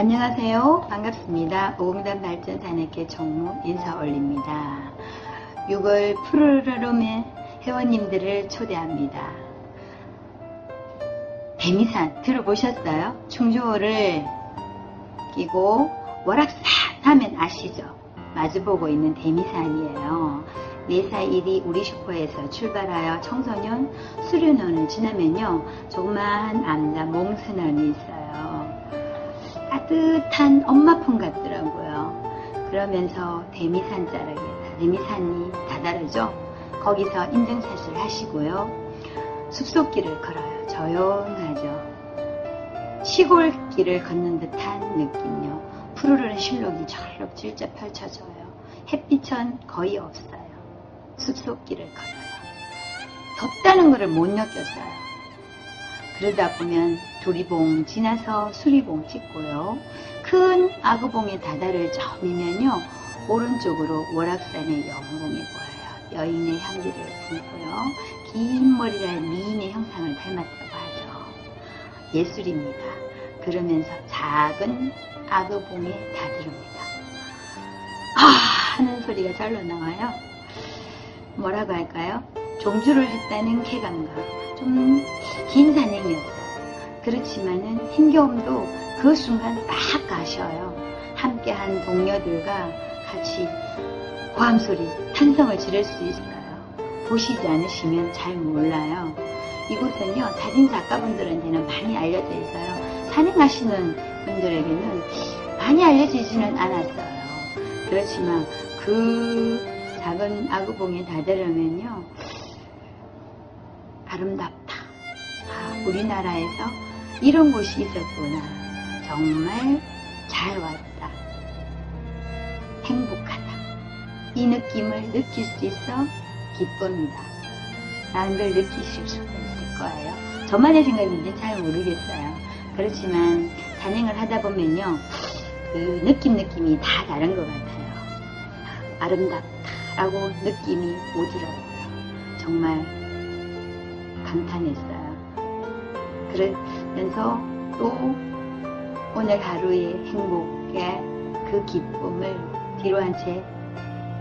안녕하세요. 반갑습니다. 오공단 발전 산업계 총무 인사 올립니다. 6월 푸르르름의 회원님들을 초대합니다. 대미산 들어보셨어요? 충주호를 끼고 월악산 하면 아시죠? 마주보고 있는 대미산이에요. 4살 1이 우리 슈퍼에서 출발하여 청소년 수련원을 지나면요. 조그마한 암자 몽스넌이 있어요. 따뜻한 엄마 품 같더라고요. 그러면서 대미산 자락에 대미산이 다다르죠. 거기서 인증샷을 하시고요. 숲속길을 걸어요. 조용하죠. 시골길을 걷는 듯한 느낌요. 푸르른 실록이 절로 질져 펼쳐져요. 햇빛은 거의 없어요. 숲속길을 걸어요. 덥다는 것을 못 느꼈어요. 그러다 보면 두리봉 지나서 수리봉 찍고요. 큰 아구봉에 다다를 점이면요. 오른쪽으로 월악산의 영봉이 보여요. 여인의 향기를 품고요. 긴 머리랄 미인의 형상을 닮았다고 하죠. 예술입니다. 그러면서 작은 아구봉에 다다릅니다. 아 하는 소리가 절로 나와요. 뭐라고 할까요? 종주를 했다는 쾌감과 좀 긴 산행이었어요. 그렇지만은 힘겨움도 그 순간 딱 가셔요. 함께한 동료들과 같이 고함소리, 탄성을 지를 수 있어요. 보시지 않으시면 잘 몰라요. 이곳은요, 사진 작가분들한테는 많이 알려져 있어요. 산행하시는 분들에게는 많이 알려지지는 않았어요. 그렇지만 그 작은 아구봉에 다다르면요, 아름답다. 아, 우리나라에서 이런 곳이 있었구나. 정말 잘 왔다. 행복하다. 이 느낌을 느낄 수 있어 기쁩니다. 걸 느끼실 수가 있을 거예요. 저만의 생각인지 잘 모르겠어요. 그렇지만 산행을 하다 보면요. 그 느낌 느낌이 다 다른 것 같아요. 아름답다라고 느낌이 오더라고요. 정말 감탄했어요. 그러면서 또 오늘 하루의 행복에 그 기쁨을 뒤로 한 채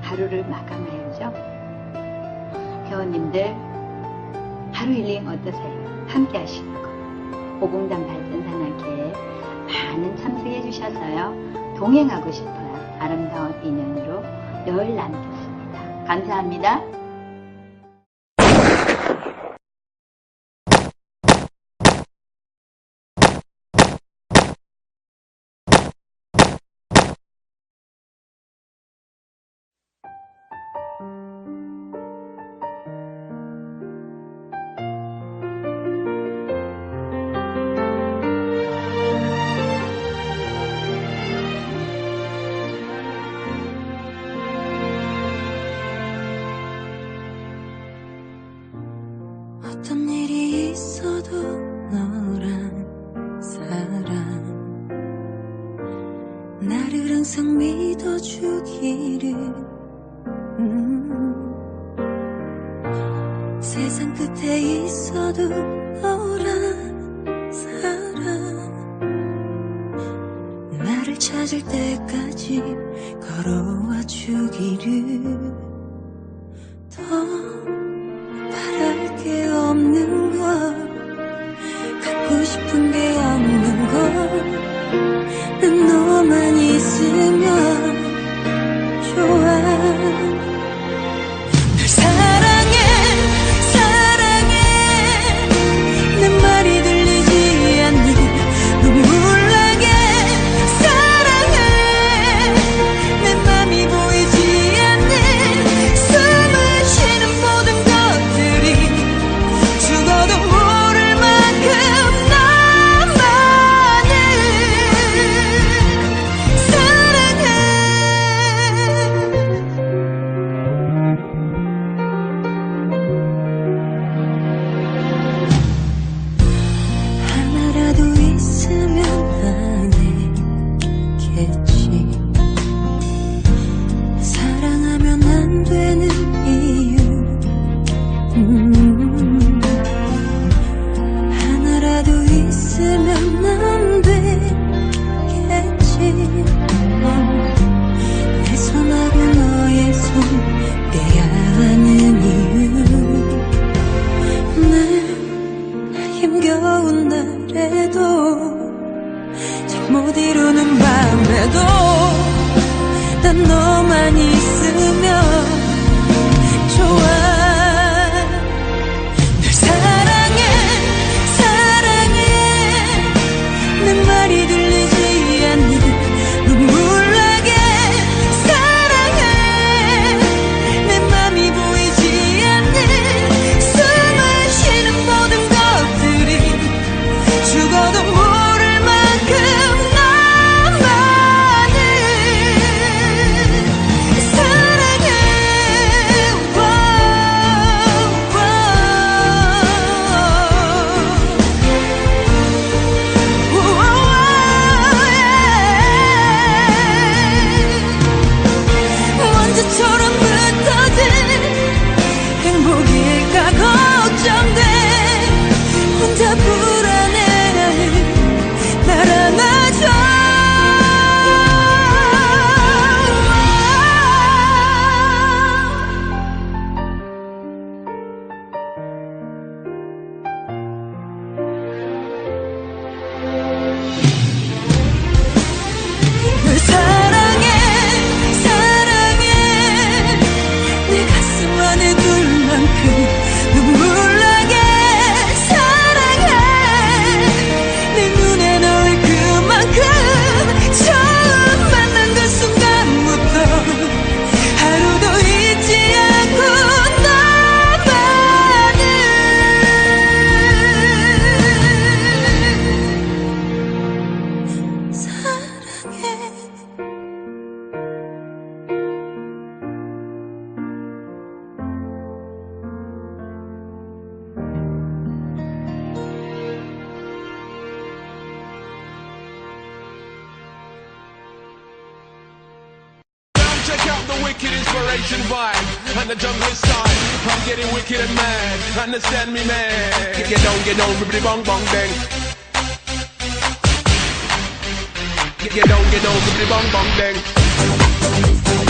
하루를 마감해야죠. 회원님들 하루 힐링 어떠세요? 함께 하시는 거. 오공단 발전산학회에 많은 참석해 주셔서요. 동행하고 싶어요. 아름다운 인연으로 늘 남겼습니다. 감사합니다. 있어도 너란 사람. 나를 항상 믿어주기를. 음. 세상 끝에 있어도 너란 사람. 나를 찾을 때까지 걸어와 주기를. 더 있으면 잠못 이루는 밤에도 난 너만 있으면 motion vibe and the jungle is time. I'm getting wicked and mad. Understand me, man. Get down, get down, ribbity bong bong bang. Get down, get down, ribbity bong bong bang.